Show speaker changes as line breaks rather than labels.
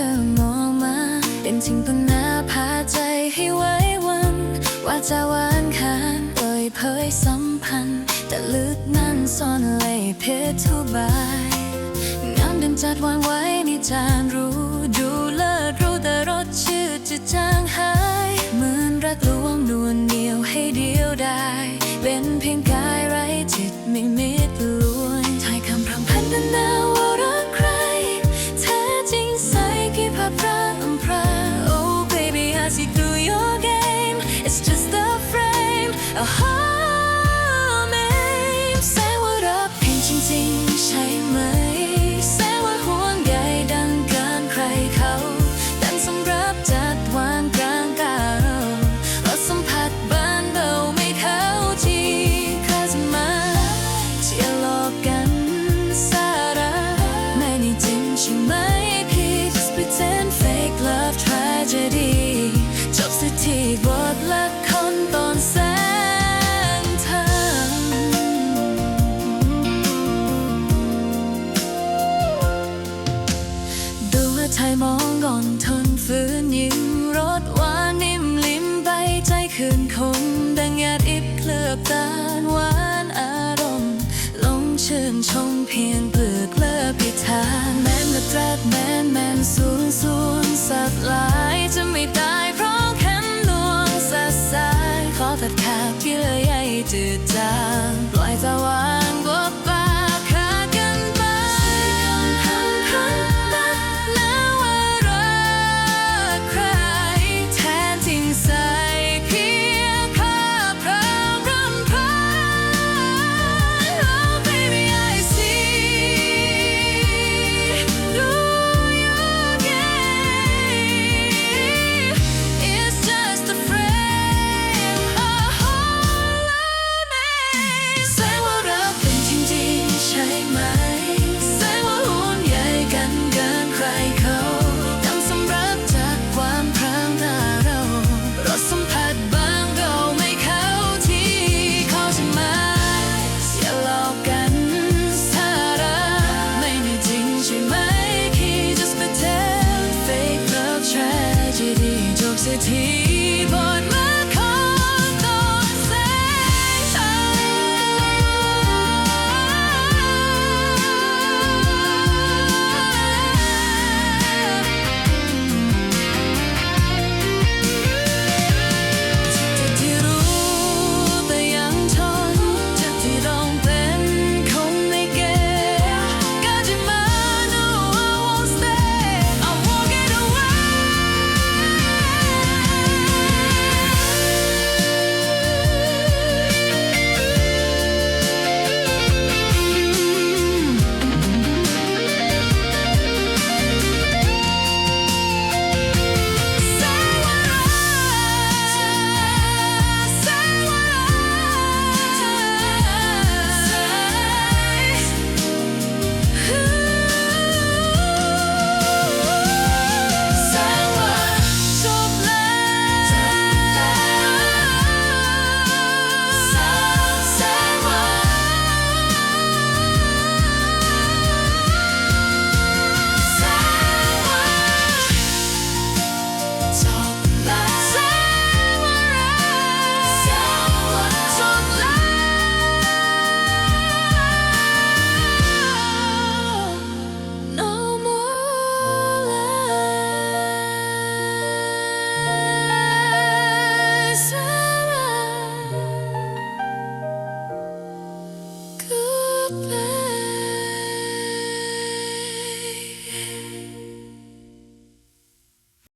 ธอมองมา เป็นจริงต้นหน้าพาใจให้ไว้วัน ว่าจะหวานคานเปิดเผยสัมพันธ์ แต่ลึกนั้นซ่อนเลยเพชรทุบายงาเดิงจัดวางไว้ในจานรู้ พียงเปลือกเลิกพิธาแมนมาตรแมนแมนศูนสูนย์สับลายจะไม่ตายเพราะแขนลวงสัสายขอตัดขาดเลยใหญ่จืดจางปล่อยตะวัน with.